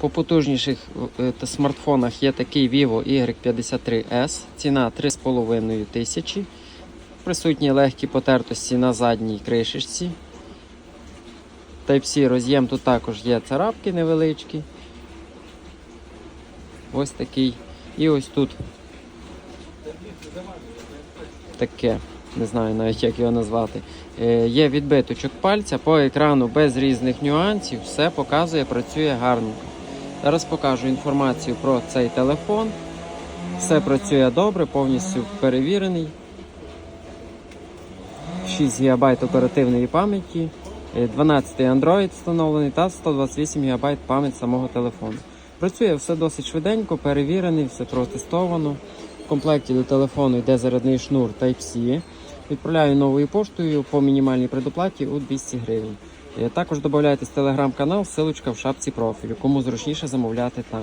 По потужніших е, смартфонах є такий Vivo Y53S, ціна 3,5 тисячі. Присутні легкі потертості на задній кришечці. Type-C роз'єм тут також є царапки невеличкі. Ось такий. І ось тут таке, не знаю навіть як його назвати. Е, є відбиточок пальця по екрану без різних нюансів, все показує, працює гарненько. Зараз покажу інформацію про цей телефон. Все працює добре, повністю перевірений. 6 ГБ оперативної пам'яті, е, 12 Android встановлений та 128 ГБ пам'ять самого телефону. Працює все досить швиденько, перевірений, все протестовано. В комплекті до телефону йде зарядний шнур Type-C. Відправляю новою поштою по мінімальній предоплаті у 200 гривень. Е, Також додайтесь телеграм-канал, ссылочка в шапці профілю, кому зручніше замовляти там.